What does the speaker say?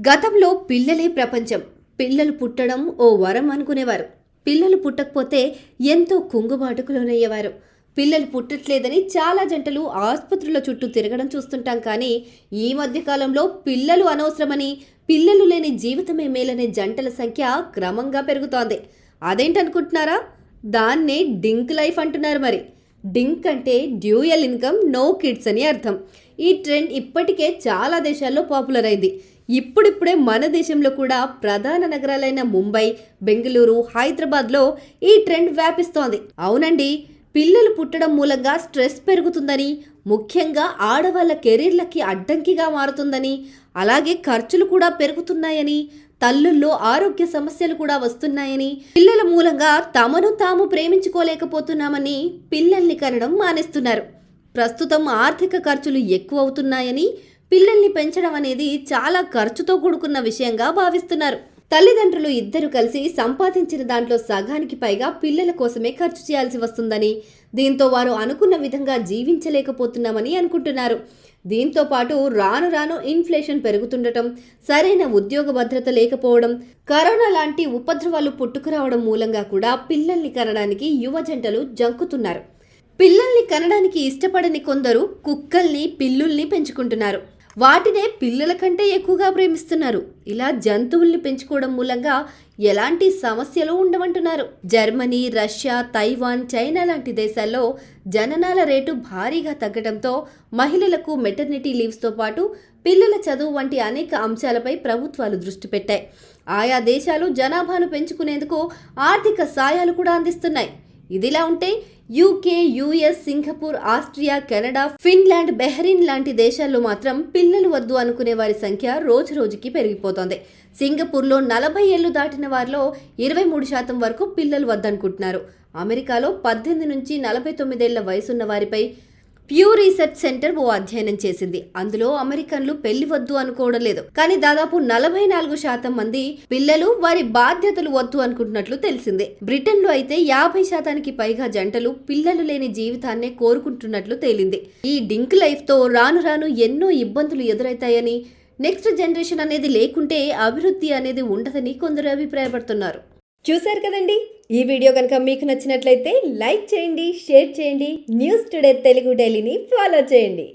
గతంలో పిల్లలే ప్రపంచం. పిల్లలు పుట్టడం ఓ వరం అనుకునేవారు. పిల్లలు పుట్టకపోతే ఎంతో కుంగుబాటుకు లోనయ్యేవారు పిల్లలు పుట్టట్లేదని చాలా జంటలు ఆసుపత్రుల చుట్టూ తిరగడం చూస్తుంటాం కానీ ఈ మధ్యకాలంలో పిల్లలు అనవసరమని పిల్లలు లేని జీవితమే మేలనే జంటల సంఖ్య క్రమంగా పెరుగుతోంది. అదేంటనుకుంటున్నారా? దాన్నే డింక్ లైఫ్ అంటున్నారు మరి. డింక్ అంటే డ్యూయల్ ఇన్కమ్ నో కిడ్స్ అని అర్థం. ఈ ట్రెండ్ ఇప్పటికే చాలా దేశాల్లో పాపులర్ అయింది. ఇప్పుడిప్పుడే మన దేశంలో కూడా ప్రధాన నగరాలైన ముంబై బెంగళూరు హైదరాబాద్లో ఈ ట్రెండ్ వ్యాపిస్తోంది. అవునండి పిల్లలు పుట్టడం మూలంగా స్ట్రెస్ పెరుగుతుందని ముఖ్యంగా ఆడవాళ్ళ కెరీర్లకి అడ్డంకిగా మారుతుందని అలాగే ఖర్చులు కూడా పెరుగుతున్నాయని తల్లుల్లో ఆరోగ్య సమస్యలు కూడా వస్తున్నాయని పిల్లల మూలంగా తమను తాము ప్రేమించుకోలేకపోతున్నామని పిల్లల్ని కనడం మానేస్తున్నారు. ప్రస్తుతం ఆర్థిక ఖర్చులు ఎక్కువ అవుతున్నాయని పిల్లల్ని పెంచడం అనేది చాలా ఖర్చుతో కూడుకున్న విషయంగా భావిస్తున్నారు. తల్లిదండ్రులు ఇద్దరు కలిసి సంపాదించిన దాంట్లో సగానికి పైగా పిల్లల కోసమే ఖర్చు చేయాల్సి వస్తుందని దీంతో వారు అనుకున్న విధంగా జీవించలేకపోతున్నామని అనుకుంటున్నారు. దీంతో పాటు రాను రాను ఇన్ఫ్లేషన్ పెరుగుతుండటం సరైన ఉద్యోగ భద్రత లేకపోవడం కరోనా లాంటి ఉపద్రవాలు పుట్టుకురావడం మూలంగా కూడా పిల్లల్ని కనడానికి యువ జంటలు జంకుతున్నారు. పిల్లల్ని కనడానికి ఇష్టపడని కొందరు కుక్కల్ని పిల్లుల్ని పెంచుకుంటున్నారు. వాటినే పిల్లల కంటే ఎక్కువగా ప్రేమిస్తున్నారు. ఇలా జంతువుల్ని పెంచుకోవడం మూలంగా ఎలాంటి సమస్యలు ఉండమంటున్నారు జర్మనీ రష్యా తైవాన్ చైనా లాంటి దేశాల్లో జననాల రేటు భారీగా తగ్గడంతో మహిళలకు మెటర్నిటీ లీవ్స్తో పాటు పిల్లల చదువు వంటి అనేక అంశాలపై ప్రభుత్వాలు దృష్టి పెట్టాయి. ఆయా దేశాలు జనాభాను పెంచుకునేందుకు ఆర్థిక సాయాలు కూడా అందిస్తున్నాయి. ఇదిలా ఉంటే U K U S Singapore Austria Canada Finland Bahrain లాంటి దేశాల్లో మాత్రం పిల్లలు వద్దు అనుకునే వారి సంఖ్య రోజు రోజుకి పెరిగిపోతోంది. సింగపూర్లో నలభై ఏళ్ళు దాటిన వారిలో ఇరవై మూడు శాతం వరకు పిల్లలు వద్దనుకుంటున్నారు. అమెరికాలో పద్దెనిమిది నుంచి నలభై తొమ్మిదేళ్ళ వయసున్న వారిపై ప్యూ రీసెర్చ్ సెంటర్ ఓ అధ్యయనం చేసింది. అందులో అమెరికన్లు పెళ్ళి వద్దు అనుకోవడం లేదు. కానీ దాదాపు నలభై నాలుగు శాతం మంది పిల్లలు వారి బాధ్యతలు వద్దు అనుకుంటున్నట్లు తెలిసిందే. బ్రిటన్లో అయితే యాభై శాతానికి పైగా జంటలు పిల్లలు లేని జీవితాన్నే కోరుకుంటున్నట్లు తేలింది. ఈ డింక్ లైఫ్తో రాను రాను ఎన్నో ఇబ్బందులు ఎదురవుతాయని నెక్స్ట్ జనరేషన్ అనేది లేకుంటే అభివృద్ధి అనేది ఉండదని కొందరు అభిప్రాయపడుతున్నారు. చూశారు కదండి? ఈ వీడియో కనుక మీకు నచ్చినట్లయితే లైక్ చేయండి షేర్ చేయండి న్యూస్ టుడే తెలుగు డైలీని ఫాలో చేయండి.